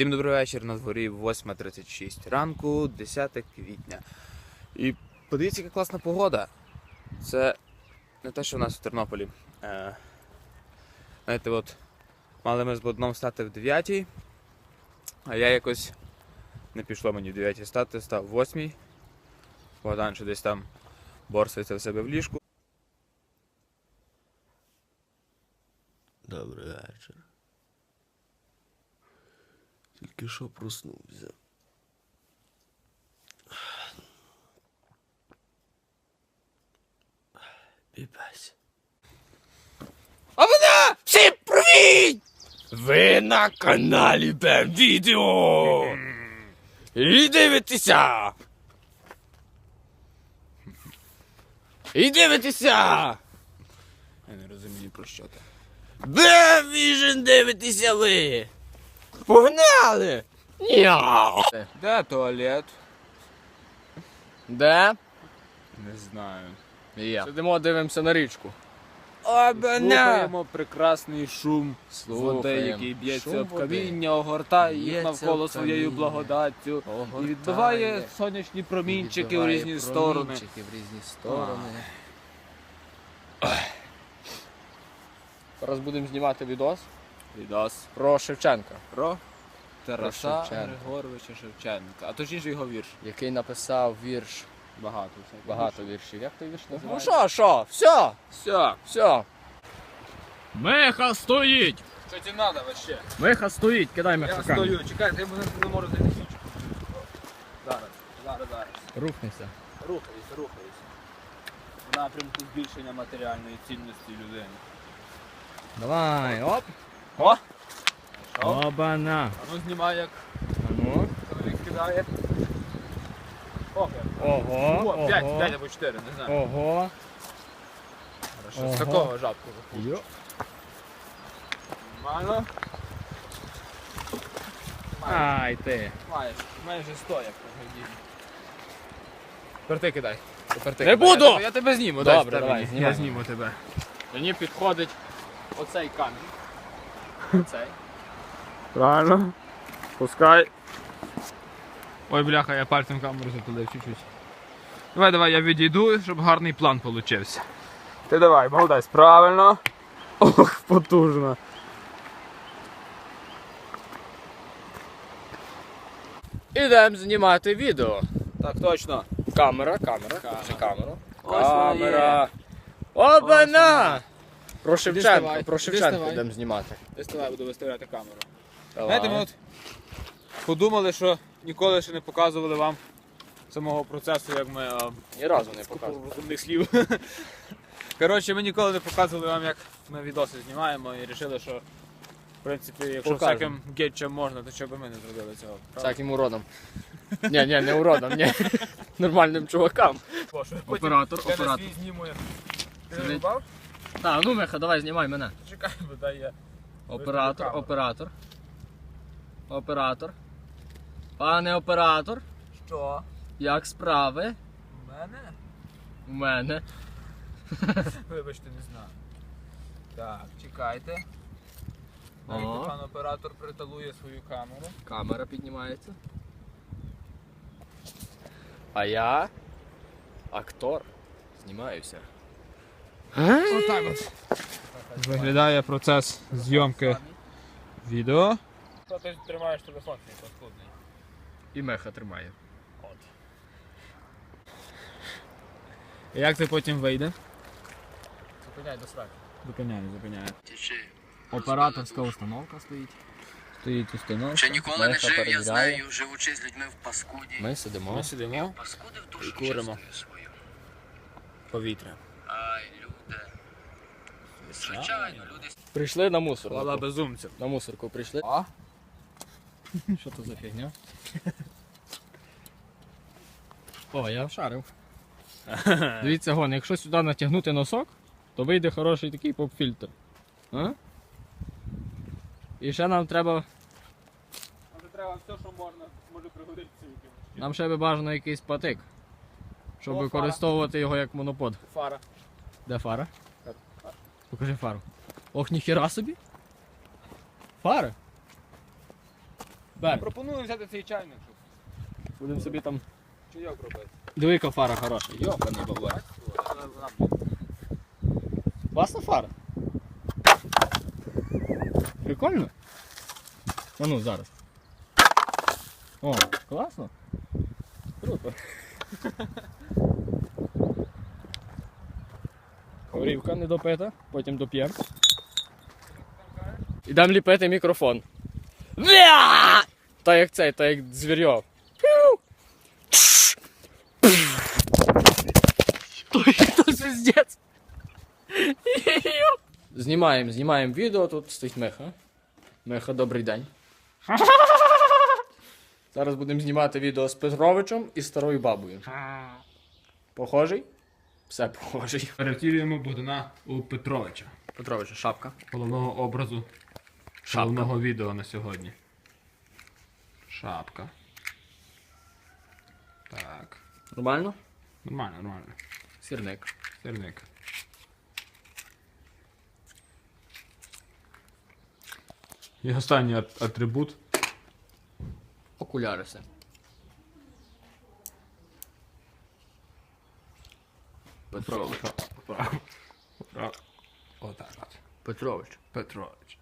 Всім добрий вечір на дворі 8.36 ранку, 10 квітня. І подивіться, яка класна погода. Це не те, що в нас в Тернополі. Е, знаєте, от мали ми з Богданом стати в 9, а я якось не пішло мені в 9 стати, став в 8. Богдан ще десь там борсається в себе в ліжку. Добрий вечір. Тільки що проснувся. Піпець. А мене! Всім привіт! Ви на каналі Бем Відео! І дивитеся! І дивитеся! Я не розумію про що ти. Бем Віжен дивитеся ви! Погнали! Няу! Де туалет? Де? Не знаю. Я. Сидимо, дивимося на річку. Слухаємо прекрасний шум Слухаємо. води, який б'ється Шум об води. каміння, огортає їх Б'ється навколо об своєю каміння. благодаттю і Огортає. відбиває сонячні промінчики в різні сторони. промінчики в різні сторони. Зараз будемо знімати відос Відос про Шевченка, про Тараса Шевченка. Григоровича Шевченка. А точніше його вірш. який написав вірш, Багато. всяких багато віршів. Як той вірш Ну, називається? Ну що, що? Все, Все. все. Меха стоїть! Що тебе треба вообще? Меха стоїть, кидай Я меха стою, чекай, я не можу зайти ключ. Зараз, зараз, зараз. Рухнися. Рухаюсь, рухаюсь. В напрямку збільшення матеріальної цінності людини. Давай, оп! О! Обана! А ну знімай, як А ну. чоловік кидає. Ого, О, 5, 5 або 4, не знаю. ого. Хорошо, ого. з такого жабку. Йо. Нормально. Ай ти. Маєш, майже 100, як прогодів. Тепер ти кидай. Тепер ти Не кидай. буду! Я, тебе- я тебе зніму, дай Добре, тебе давай, знімай. Я зніму тебе. Мені підходить оцей камінь. Оцей. Правильно. Пускай. Ой, бляха, я пальцем камеру затулив чуть-чуть. Давай, давай, я відійду, щоб гарний план получився. Ти давай, молодець, правильно. Ох, потужно. Ідемо знімати відео. Так, точно. Камера, камера, Камера. є. Камера. Обана! Про Шевченка, Діставай, про Шевченка діставай. йдемо знімати. Доставай, буду виставляти камеру. Давай. Знаєте, ми от подумали, що ніколи ще не показували вам самого процесу, як ми а, Ні разу не показував. розумних слів. Коротше, ми ніколи не показували вам, як ми відоси знімаємо і вирішили, що в принципі, якщо Покажемо. всяким гетчам можна, то чого би ми не зробили цього. правда? Всяким уродом. Ні, ні, не уродом, ні. Нормальним чувакам. Бо що потім Оператор, я на оператор. свій зніму. як- Ти Сидить. не рубав? Так, ну Меха, давай знімай мене. Чекай, бо дай я. Оператор, оператор. Оператор. Пане оператор, Що? як справи? У мене? У мене. Вибачте, не знаю. Так, чекайте. О. Пан оператор приталує свою камеру. Камера піднімається. А я актор. Знімаюся. Отак от. Виглядає процес зйомки відео. Ти тримаєш телефон свій паскудний? І меха тримає. От. Як це потім вийде? Зупиняй до сраки. Зупиняю, зупиняю. Операторська установка стоїть. Стоїть установка. Ще ніколи не жив, я знаю, живучи з людьми в паскуді. Ми сидимо. Ми сидимо, Паскуди в душу куримо. свою. повітря. Звичайно, люди Прийшли на Хвала мусорку. безумців. На мусорку прийшли. А? Що це за фігня? О, я вшарив. Дивіться, гон, якщо сюди натягнути носок, то вийде хороший такий поп-фільтр. А? І ще нам треба. Може треба все, що можна, може пригодитися. Нам ще би бажано якийсь патик. Щоб О, фара. використовувати його як монопод. Фара. Де фара? Покажи фару. Ох, ніхіра собі. Фара? Бер, Пропоную взяти цей чайник, щоб будемо собі там. чайок робити. Диви, яка фара хороша. Йопаний бабай. Класна фара. Прикольно? А ну зараз. О, класно. Круто. Горівка не допита, потім доп'ємо. Ідемо ліпити мікрофон. Та як цей, та як звіздець. Знімаємо, знімаємо відео, тут стоїть Меха. Меха, добрий день. Зараз будемо знімати відео з Петровичем і старою бабою. Похожий? Все похожий. Перевтілюємо Богдана у Петровича, Петрович, шапка. головного образу Шапка. головного відео на сьогодні. Шапка. Так. Нормально? Нормально, нормально. Сірник. Сирник. І останній атрибут. Окуляри все. Петрович. Отак от. Петрович. Петрович.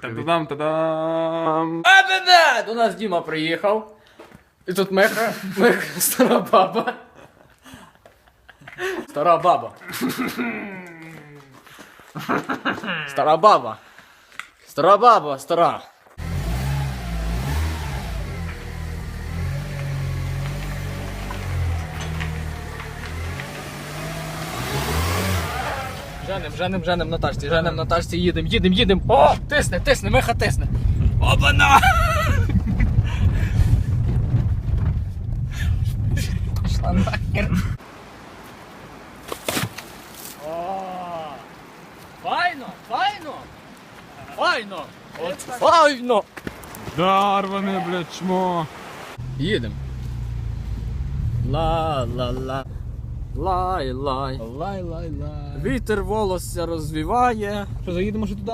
Та-дам, та-дам! А-да-да! До нас Діма приїхав. І тут Меха, Меха, стара баба. Стара баба. Стара баба. Стара баба, стара. Женем, женем, женем на тачці, женем на тачці, їдем, їдем, їдем. О, тисне, тисне, меха тисне. Опана! Пішла нахер. Файно, файно! Файно! От файно! Дарване, блядь, чмо! Їдем. Ла-ла-ла. Лай-лай. Лай-лай-лай. Вітер волосся розвіває. Що, заїдемо ще туди?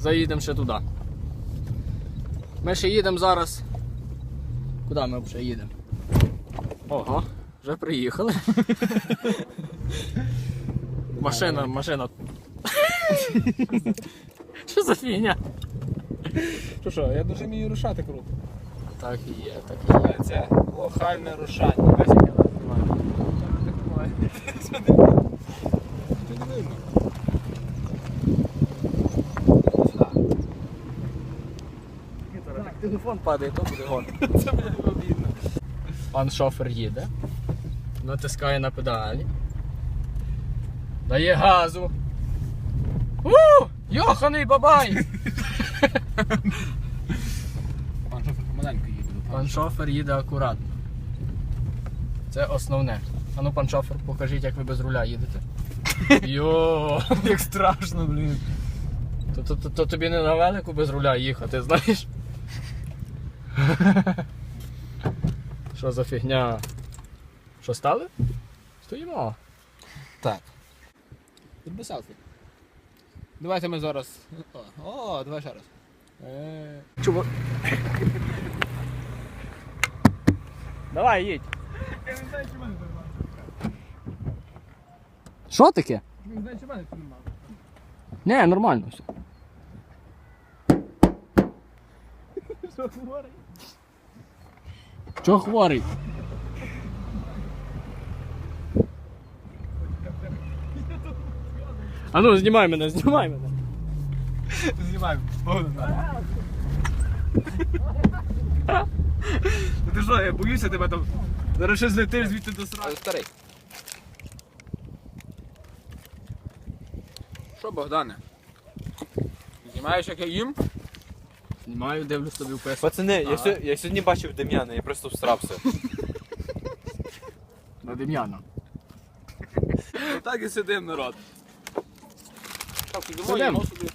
Заїдемо ще туди. Ми ще їдемо зараз. Куди ми вже їдемо? Ого, вже приїхали. машина, машина. Що за фігня? Що що, я дуже вмію рушати круто. Так і є, так і є. Це лохальне рушання. Телефон падає, то буде гон. Це буде обідно. Пан шофер їде, натискає на педалі. Дає газу. У! Йоханий бабай! Пан шофер помаленьку їде. Пан шофер їде акуратно. Це основне. А ну, пан шофер, покажіть, як ви без руля їдете. Йо, як страшно, блін. То, то, то, то тобі не на велику без руля їхати, знаєш? Що за фігня? Що стали? Стоїмо. Зроби селфі. Давайте ми зараз. О, о давай ще раз. Е, Чувак. Давай, їдь. Що таке? Він в мене це нормально. Не, нормально все. Що говорить? Чого хворий? А ну, знімай мене, знімай мене. Знімаємо. Богдан. Ти що, я боюся тебе там. Зараз ще злетиш звідти до сраки. Старий. Що, Богдане? Знімаєш, як я їм? Знімаю, дивлюсь тобі в пес. Пацани, я, сьо- я сьогодні бачив Дем'яна, я просто всрався. На Дем'яна. Так і сидим, народ. Так, Сидим. їмо собі.